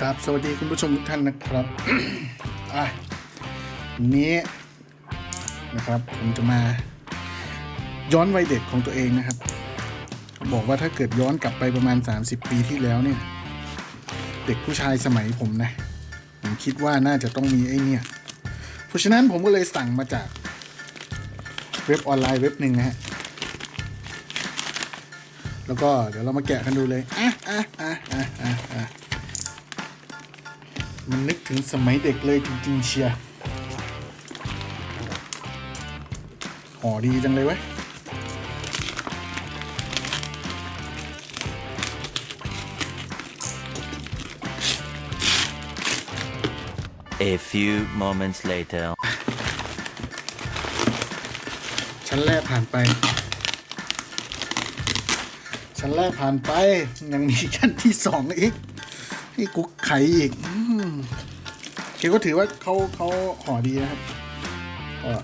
ครับสวัสดีคุณผู้ชมทุกท่านนะครับอะวันนี้นะครับผมจะมาย้อนวัยเด็กของตัวเองนะครับ บอกว่าถ้าเกิดย้อนกลับไปประมาณ 30 ปีที่แล้วเนี่ย เด็กผู้ชายสมัยผมนะ ผมคิดว่าน่าจะต้องมีไอ้เนี่ย เพราะฉะนั้นผมก็เลยสั่งมาจากเว็บออนไลน์เว็บหนึ่งนะฮะแล้วก็เดี๋ยวเรามาแกะกันดูเลย อะอะอะอะอะอะ มันนึกถึงสมัยเด็กเลยจริงๆเชียร์ห่อดีจังเลยเว้ย A few moments later. ชั้นแรกผ่านไป ชั้นแรกผ่านไป ยังมีชั้นที่สองอีก ให้กุ๊กไขอีกือก็ถือว่าเขาเขาห่อดีนะครับก็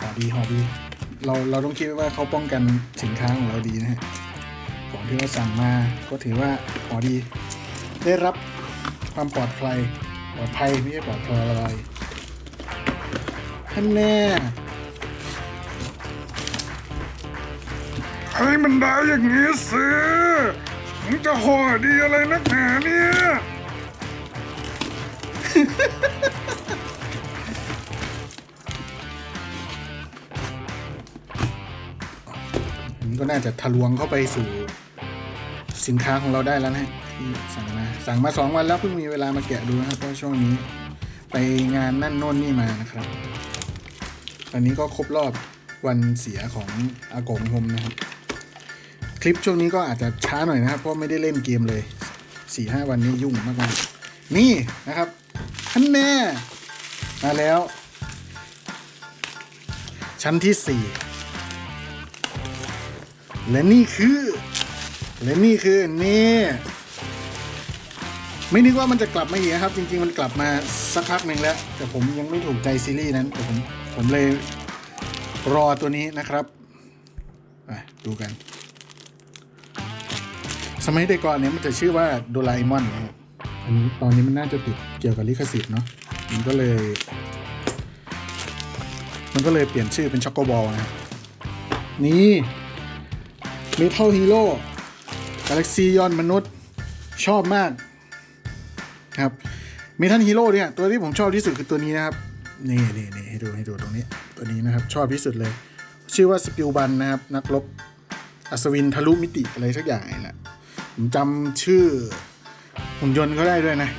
ห่อดีห่อดี เราเราต้องคิดว่าเขาป้องกันสินค้าของเราดีนะฮะของที่เราสั่งมาก็ถือว่าห่อดี ได้รับความปลอดภัยปลอดภัยไม่ใช่ปลอดภัยอะไรท่านแน่ให้มันได้อย่างนี้สิมึงจะห่อดีอะไรนักหนาเนี่ย ก็น่าจะทะลวงเข้าไปสู่สินค้าของเราได้แล้วนะฮะที่สั่งมาสั่งมาสองวันแล้วเพิ่งมีเวลามาแกะดูนะครับเพราะช่วงนี้ ไปงานนั่นโน่นนี่มานะครับ ตอนนี้ก็ครบรอบวันเสียของอากงผมนะครับ คลิปช่วงนี้ก็อาจจะช้าหน่อยนะครับ เพราะไม่ได้เล่นเกมเลย4ี่ห้าวันนี้ยุ่งมากๆนี่นะครับ ท่านแน่มาแล้ว ชั้นที่สี่และนี่คือ และนี่คือนี่ไม่นึกว่ามันจะกลับมาอีกนะครับ จริง ๆ มันกลับมาสักพักหนึ่งแล้ว แต่ผมยังไม่ถูกใจซีรีส์นั้นแต่ผมผมเลยรอตัวนี้นะครับไปดูกัน สมัยเด็กก่อนเนี่ยมันจะชื่อว่าโดราเอมอนนะครับ อันนี้ตอนนี้มันน่าจะติดเกี่ยวกับลิขสิทธิ์เนาะมันก็เลย มันก็เลยเปลี่ยนชื่อเป็นช็อกโกบอลนะนี่เมทัลฮีโร่กาแล็กซียอนมนุษย์ชอบมากครับเมทัลฮีโร่เนี่ยตัวที่ผมชอบที่สุดคือตัวนี้นะครับ นี่นี่นี่ให้ดูให้ดูตรงนี้ ตัวนี้นะครับชอบที่สุดเลย ชื่อว่าสปิลบันนะครับ นักรบอัศวินทะลุมิติอะไรสักอย่างนี่แหละผมจำชื่อ หุ่นยนต์เขาได้ด้วยนะ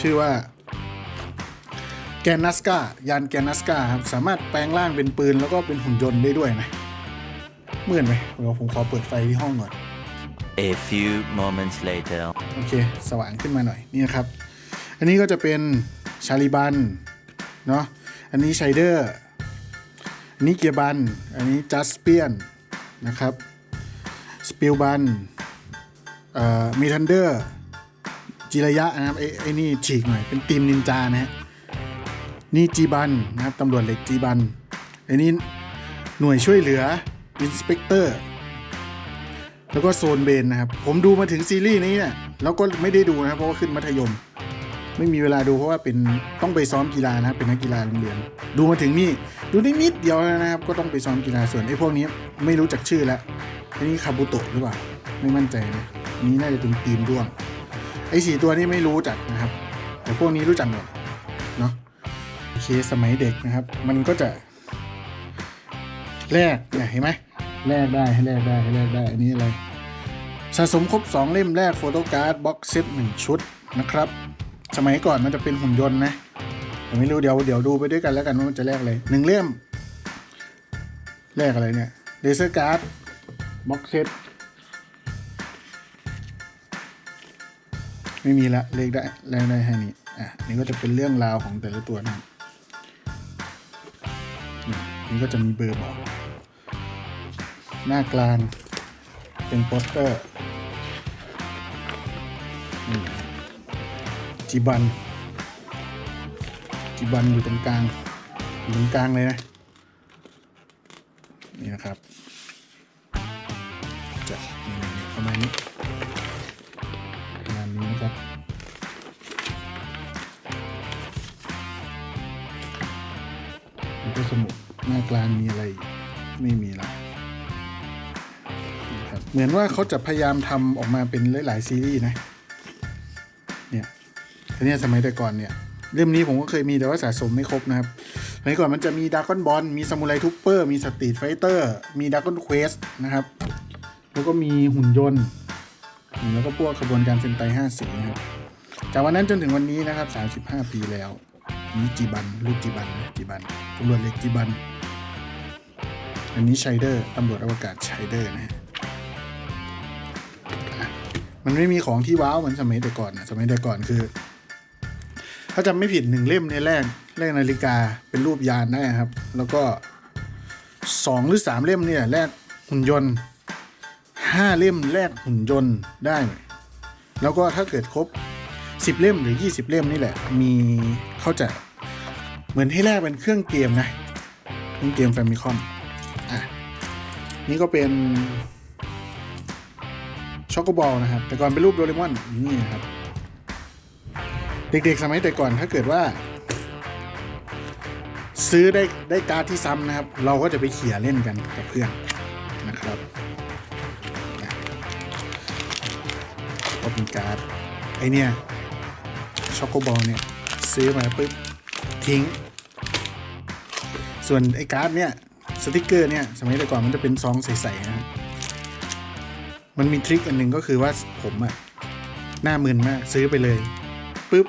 ชื่อว่า แกนนัสกายานแกนนัสกาครับสามารถแปลงร่างเป็นปืนแล้วก็เป็นหุ่นยนต์ได้ด้วยนะเหมือนไหมเดี๋ยวผมขอเปิดไฟที่ห้องก่อน A few moments later. โอเค สว่างขึ้นมาหน่อยนี่นะครับ อันนี้ก็จะเป็นชาลิบันเนาะอันนี้ไชเดอร์อันนี้เกียร์บัน อันนี้จัสเปียนนะครับสปิลบันเอ่อมีทันเดอร์ จิระยะนะครับไอ้ไอ้นี่ฉีกหน่อยเป็นทีมนินจานะฮะนี่จีบันนะครับตำรวจเหล็กจีบันไอันนี้หน่วยช่วยเหลืออินสเปกเตอร์แล้วก็โซนเบนนะครับ ผมดูมาถึงซีรีส์นี้เนี่ยแล้วก็ไม่ได้ดูนะครับเพราะว่าขึ้นมัธยม ไม่มีเวลาดูเพราะว่าเป็นต้องไปซ้อมกีฬานะครับเป็นนักกีฬาโรงเรียน ดูมาถึงนี่ดูได้นิดเดียวนะครับ ก็ต้องไปซ้อมกีฬาส่วนไอ้พวกนี้ไม่รู้จักชื่อแล้วอันนี้คาบุโตะหรือเปล่าไม่มั่นใจนะนนี้น่าจะเป็นทีมร่วม ไอ้สี่ตัวนี้ไม่รู้จักนะครับ แต่พวกนี้รู้จักหมดเนาะโอเคสมัยเด็กนะครับ มันก็จะแลกเนี่ยเห็นไหมแลกได้ให้แลกได้ให้แลกได้อันนี้อะไรสะสมครบ 2 เล่มแรกโฟโต้การ์ดบ็อกเซตหนึ่งชุดนะครับ สมัยก่อนมันจะเป็นหุ่นยนต์นะผมไม่รู้เดี๋ยวเดี๋ยวดูไปด้วยกันแล้วกันว่ามันจะแลกอะไรหนึ่งเล่มแลกอะไรเนี่ยเลเซอร์การ์ดบ็อกเซต ไม่มีละเลขได้แลกได้แค่นี้อะนี่ก็จะเป็นเรื่องราวของแต่ละตัวนะนี่นี่ก็จะมีเบอร์บอก หน้ากลางเป็นโปสเตอร์นี่จิบัน จิบันอยู่ตรงกลางอยู่ตรงกลางเลยนะ นี่นะครับ ลางมีอะไรไม่มีละนะครับเหมือนว่าเขาจะพยายามทำออกมาเป็นหลาย ๆ ซีรีส์นะเนี่ยทีนี้สมัยแต่ก่อนเนี่ยเล่มนี้ผมก็เคยมีแต่ว่าสะสมไม่ครบนะครับสมัยก่อนมันจะมีด r ก g อนบอลมีซามูไรทูเปอร์มีสตรีทไฟเตอร์มีด r ก g อนเควสนะครับ แล้วก็มีหุ่นยนต์ แล้วก็พวกขบวนการเซนไตห้าสีนะครับจากวันนั้นจนถึงวันนี้นะครับ 35 ปีแล้วนี่จีบันรูปจีบันนะจีบันตำรวจเล็กจีบัน อันนี้ชัยเดอร์ตำรวจอวกาศชัยเดอร์นะฮะมันไม่มีของที่ว้าวเหมือนสมัยแต่ก่อนนะสมัยแต่ก่อนคือ ถ้าจำไม่ผิดหนึ่งเล่มในยแรกแรกนาฬิกาเป็นรูปยานได้ครับ แล้วก็สองหรือสามเล่มเนี่ยแรกหุ่นยนต์ห้าเล่มแรกหุ่นยนต์ได้ แล้วก็ถ้าเกิดครบ10เล่มหรือ20เล่มนี่แหละ มีเขาจะเหมือนให้แรกเป็นเครื่องเกมนะเครื่องเกมแฟมิคอม นี่ก็เป็นช็อกโกบอลนะครับ แต่ก่อนเป็นรูปโดเรมอนนี่นะครับ เด็กๆสมัยแต่ก่อนถ้าเกิดว่า ซื้อได้ได้การ์ดที่ซ้ำนะครับ เราก็จะไปเขี่ยเล่นกันกับเพื่อนนะครับอะก็เป็นการ์ดไอเนี่ยช็อกโกบอลเนี่ย ซื้อมาปุ๊บทิ้ง ส่วนไอการ์ดเนี่ย สติกเกอร์เนี่ยสมัยแต่ก่อนมันจะเป็นซองใสๆนะมันมีทริคอันหนึ่งก็คือว่าผมอะหน้ามึนมากซื้อไปเลยปุ๊บ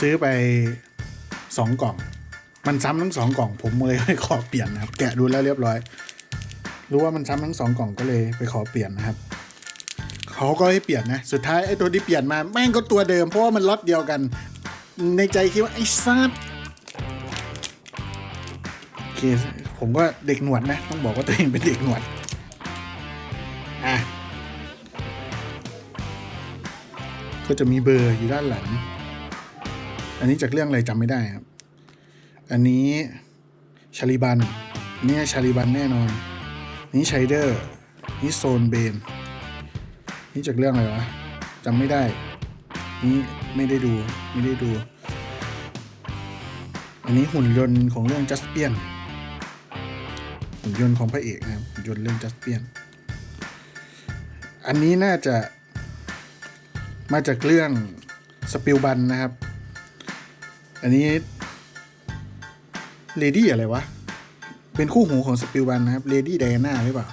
ซื้อไปสองกล่อง มันซ้ำทั้งสองกล่อง ผมเลยไปขอเปลี่ยนนะครับ แกะดูแล้วเรียบร้อย รู้ว่ามันซ้ำทั้งสองกล่องก็เลยไปขอเปลี่ยนนะครับเขาก็ให้เปลี่ยนนะ สุดท้ายไอ้ตัวที่เปลี่ยนมาแม่งก็ตัวเดิมเพราะว่ามันล็อตเดียวกัน ในใจคิดว่าไอ้ซัด เค ผมก็เด็กหนวดนะ ต้องบอกว่าตัวเองเป็นเด็กหนวด อะ ก็จะมีเบอร์อยู่ด้านหลัง อันนี้จากเรื่องอะไรจำไม่ได้ครับ อันนี้ชาลิบันเนี่ยชาลิบันแน่นอน นี่ชัยเดอร์ นี่โซนเบน นี่จากเรื่องอะไรวะจำไม่ได้ นี่ไม่ได้ดู ไม่ได้ดู อันนี้หุ่นยนต์ของเรื่องจัสเปียน หุ่นยนต์ของพระเอกนะครับหุ่นยนต์เรื่องจัสเปียน อันนี้น่าจะมาจากเรื่องสปิลบันนะครับ อันนี้เลดี้อะไรวะ เป็นคู่หูของสปิลบันนะครับเลดี้ไดอาน่าหรือเปล่า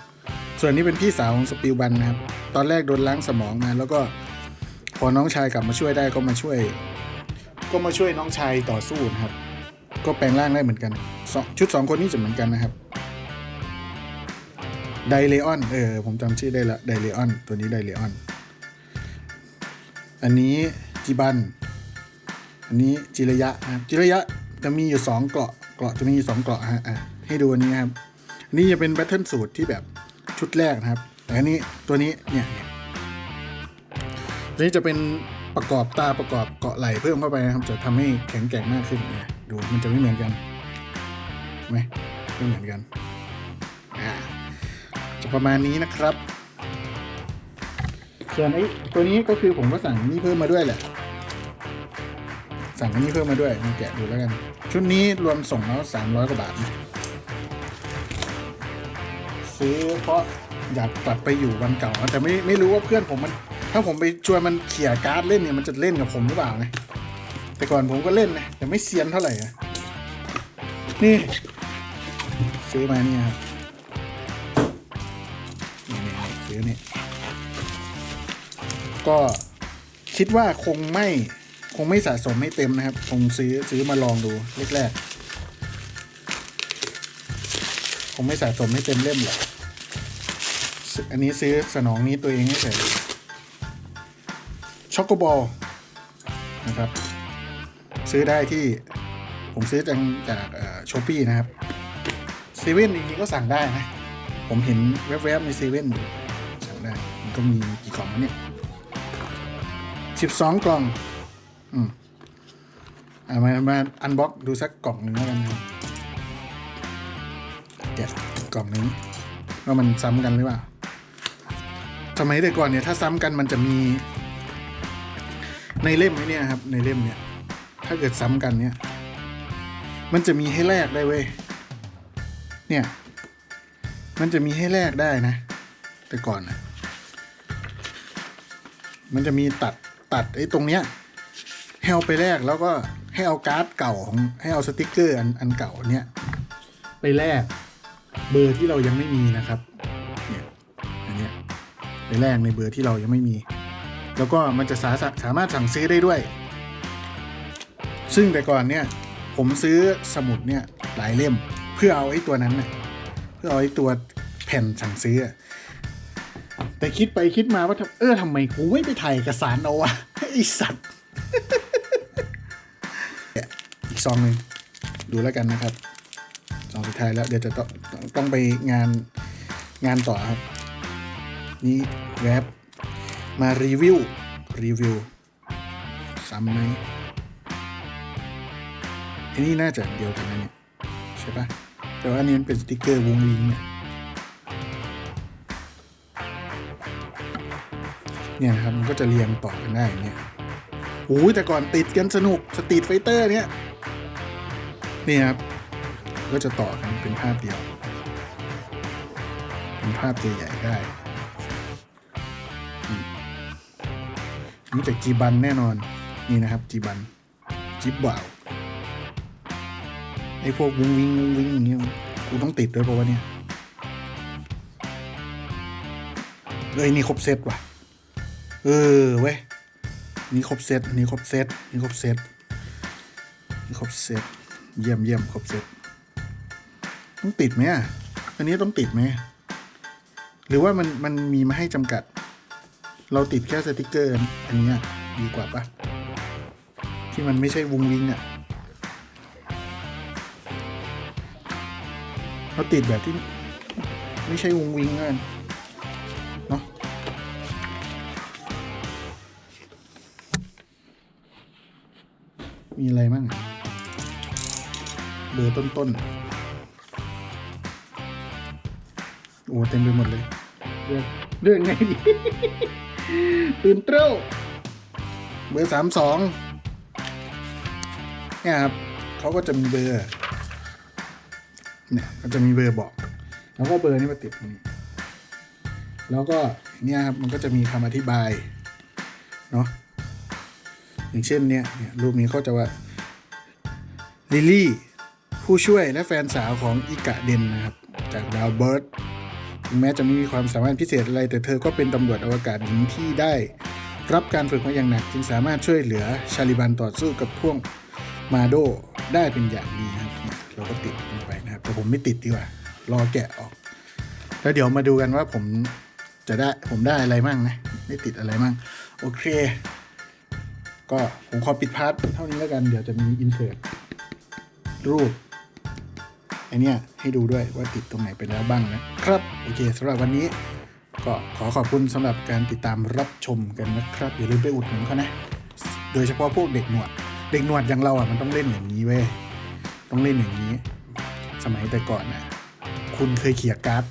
ส่วนนี้เป็นพี่สาวของสปิลบันนะครับ ตอนแรกโดนล้างสมองมาแล้วก็พอน้องชายกลับมาช่วยได้ก็มาช่วย ก็มาช่วยน้องชายต่อสู้นะครับ ก็แปลงร่างได้เหมือนกันชุดสองคนนี้จะเหมือนกันนะครับ ไดเลออนเออผมจำชื่อได้ละไดเลออนตัวนี้ไดเลออนอันนี้จิบัน อันนี้จิระยะนะครับจิระยะจะมีอยู่สองเกราะเกราะจะมีอยู่สองเกราะฮะอะให้ดูอันนี้ครับอันนี้จะเป็นแบทเทิลสูตรที่แบบชุดแรกนะครับแต่อันนี้ตัวนี้เนี่ยนี่ยตัวนี้จะเป็นประกอบตาประกอบเกาะไหล่เพิ่มเข้าไปนะครับ จะทำให้แข็งแกร่งมากขึ้นเนี่ยดูมันจะไม่เหมือนกันไหมไม่เหมือนกัน ประมาณนี้นะครับ ส่วนไอ้ตัวนี้ก็คือผมก็สั่งนี่เพิ่มมาด้วยแหละ สั่งนนี้เพิ่มมาด้วยมาแกะดูแล้วกัน ชุดนี้รวมส่งแล้วสามร้อยกว่าบาทนะซื้อเพราะอยากกลับไปอยู่วันเก่าแต่ไม่ไม่รู้ว่าเพื่อนผมมัน ถ้าผมไปชวนมันเขี่ยการ์ดเล่นเนี่ยมันจะเล่นกับผมหรือเปล่าไงแต่ก่อนผมก็เล่นนะแต่ไม่เซียนเท่าไหร่อะนี่ซื้อมาเนี่ยครับ นี่นี่ซื้อนี่ก็คิดว่าคงไม่คงไม่สะสมให้เต็มนะครับ คงซื้อซื้อมาลองดูแรกๆคงไม่สะสมให้เต็มเล่มหรอกออันนี้ซื้อสนองนี้ตัวเองให้เฉยช็อกโกบอลนะครับ ซื้อได้ที่ผมซื้อจากจากช้อปปี้นะครับเซเว่นจริงๆก็สั่งได้นะ ผมเห็นแวบๆในเซเว่นอยู่ สั่งได้ มันก็มีกี่กล่องวะเนี่ยสิบสองกล่อง อืมอ่ามามาอันบ็อกดูสักกล่องหนึ่งแล้วกันนะครับแกะกล่องนี้ว่ามันซ้ำกันหรือเปล่าสมัยแต่ก่อนเนี่ยถ้าซ้ำกันมันจะมี ในเล่มไอ้เนี่ยครับ ในเล่มเนี่ย ถ้าเกิดซ้ำกันเนี่ย มันจะมีให้แลกได้เว้ยเนี่ย มันจะมีให้แลกได้นะ แต่ก่อนนะ มันจะมีตัดตัดไอ้ตรงเนี้ยให้เอาไปแลกแล้วก็ให้เอาการ์ดเก่าของให้เอาสติกเกอร์อันอันเก่าเนี้ยไปแลกเบอร์ที่เรายังไม่มีนะครับเนี่ยอันเนี้ยไปแลกในเบอร์ที่เรายังไม่มี แล้วก็มันจะสาสามารถสั่งซื้อได้ด้วย ซึ่งแต่ก่อนเนี่ยผมซื้อสมุดเนี่ยหลายเล่มเพื่อเอาไอ้ตัวนั้นน่ะเพื่อเอาไอ้ตัวแผ่นสั่งซื้อ แต่คิดไปคิดมาว่าเออทำไมกูไม่ไปถ่ายเอกสารเอาวะไอสัตว์ อีกซองหนึ่งดูแล้วกันนะครับซองสุดท้ายแล้วเดี๋ยวจะต้องต้องต้องไปงานงานต่อครับ นี่แรปมารีวิว รีวิวซ้ำไหมอันนี้น่าจะเดียวกันนะเนี่ย ใช่ปะแต่ว่าอันนี้มันเป็นสติกเกอร์วงลิงเนี่ย เนี่ยครับมันก็จะเรียงต่อกันได้เนี่ยโอ้ยแต่ก่อนติดกันสนุกสตรีทไฟเตอร์เนี่ยนี่ครับก็จะต่อกันเป็นภาพเดียว เป็นภาพตัวใหญ่ได้มนี่จากจีบันแน่นอนนี่นะครับจีบันจิบบ่าวไอ้พวกวิงวิงวิงวิงอย่างเงี้ยกูต้องติดด้วยเพราะว่าเนี่ยเอ้ยนี่ครบเซตว่ะ เออเว้ยนี่ครบเซตนี่ครบเซตนี่ครบเซตนี่ครบเซตเยี่ยมเยี่ยมครบเซตต้องติดไหมอะอันนี้ต้องติดไหมหรือว่ามันมันมีมาให้จำกัด เราติดแค่สติกเกอร์ อันนี้ดีกว่าปะที่มันไม่ใช่วงวิงอะเราติดแบบที่ไม่ใช่วงวิงกัน มีอะไรบ้างเบอร์ต้นๆโอ้เต็มไปหมดเลยเรื่องเรื่องไงดีตื่นเต้าเบอร์สามสองเนี่ยครับเขาก็จะมีเบอร์เนี่ยก็จะมีเบอร์บอก แล้วก็เบอร์นี่มาติดตรงนี้ แล้วก็เนี่ยครับมันก็จะมีคำอธิบายเนาะ อย่างเช่นเนี่ยเนี่ยรูปนี้เขาจะว่าลิลลี่ผู้ช่วยและแฟนสาวของอิกะเดนนะครับ จากดาวเบิร์ดถึงแม้จะไม่มีความสามารถพิเศษอะไร แต่เธอก็เป็นตำรวจอวกาศหญิงที่ได้ รับการฝึกมาอย่างหนัก จึงสามารถช่วยเหลือชาลิบันต่อสู้กับพวกมาโดได้เป็นอย่างดีนะครับเราก็ติดลงไปนะครับ แต่ผมไม่ติดดีกว่า รอแกะออก แล้วเดี๋ยวมาดูกันว่าผมจะได้ผมได้อะไรมั่งนะไม่ติดอะไรมั่ง โอเค ก็ผมขอปิดพาร์ทเท่านี้แล้วกัน เดี๋ยวจะมีอินเสิร์ตรูปไอเนี้ยให้ดูด้วยว่าติดตรงไหนไปแล้วบ้างนะครับ โอเคสำหรับวันนี้ ก็ขอขอบคุณสำหรับการติดตามรับชมกันนะครับ อย่าลืมไปอุดหนุนเขานะ โดยเฉพาะพวกเด็กหนวด เด็กหนวดอย่างเราอะมันต้องเล่นอย่างนี้เว้ยต้องเล่นอย่างนี้ สมัยแต่ก่อนนะคุณเคยเขียการ์ด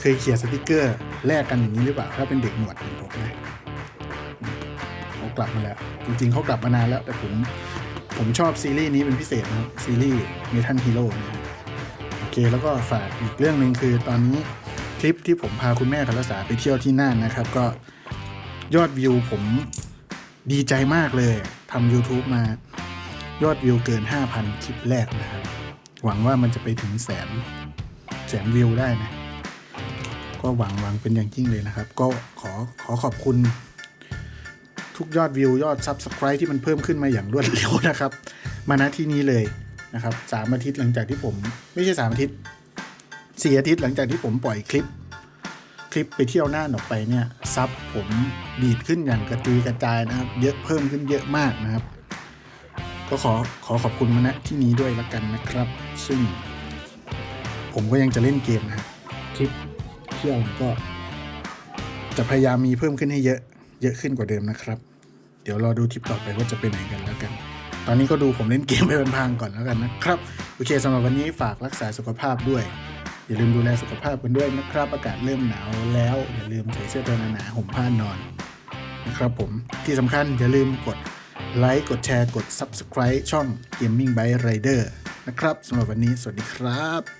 เคยเขียสติกเกอร์แลกกันอย่างนี้หรือเปล่าถ้าเป็นเด็กหนวดเหมือนผมนะ กลับมาแล้ว จริง ๆเขากลับมานานแล้ว แต่ผมผมชอบซีรีส์นี้เป็นพิเศษนะซีรีส์เมทัลฮีโร่นะฮะโอเคแล้วก็ฝากอีกเรื่องหนึ่งคือตอนนี้คลิปที่ผมพาคุณแม่กับรัษาไปเที่ยวที่น่านนะครับ ก็ยอดวิวผมดีใจมากเลยทำ YouTube มายอดวิวเกิน 5,000 คลิปแรกนะครับ หวังว่ามันจะไปถึงแสนแสนวิวได้นะ ก็หวังหวังเป็นอย่างยิ่งเลยนะครับ ก็ขอขอขอบคุณ ทุกยอดวิวยอด Subscribe ที่มันเพิ่มขึ้นมาอย่างรวดเร็วนะครับ มาณที่นี้เลยนะครับสามอาทิตย์หลังจากที่ผม ไม่ใช่สามอาทิตย์สี่อาทิตย์หลังจากที่ผมปล่อยคลิป คลิปไปเที่ยวหน่านออกไปเนี่ยซับผมดีดขึ้นอย่างกระจุยกระจายนะครับ เยอะเพิ่มขึ้นเยอะมากนะครับ ก็ขอขอขอบคุณมาณที่นี้ด้วยละกันนะครับ ซึ่ง ผมก็ยังจะเล่นเกมนะครับคลิปเที่ยวก็จะพยายามมีเพิ่มขึ้นให้เยอะ เยอะขึ้นกว่าเดิมนะครับ เดี๋ยวรอดูทริปต่อไปว่าจะเป็นไหนกันแล้วกัน ตอนนี้ก็ดูผมเล่นเกมไปพังๆก่อนแล้วกันนะครับ โอเคสำหรับวันนี้ฝากรักษาสุขภาพด้วย อย่าลืมดูแลสุขภาพกันด้วยนะครับ อากาศเริ่มหนาวแล้ว อย่าลืมใส่เสื้อตัวหนาๆห่มผ้านอนนะครับผมที่สำคัญอย่าลืมกดไลค์กดแชร์กด Subscribe ช่อง Gaming by Rider นะครับสำหรับวันนี้สวัสดีครับ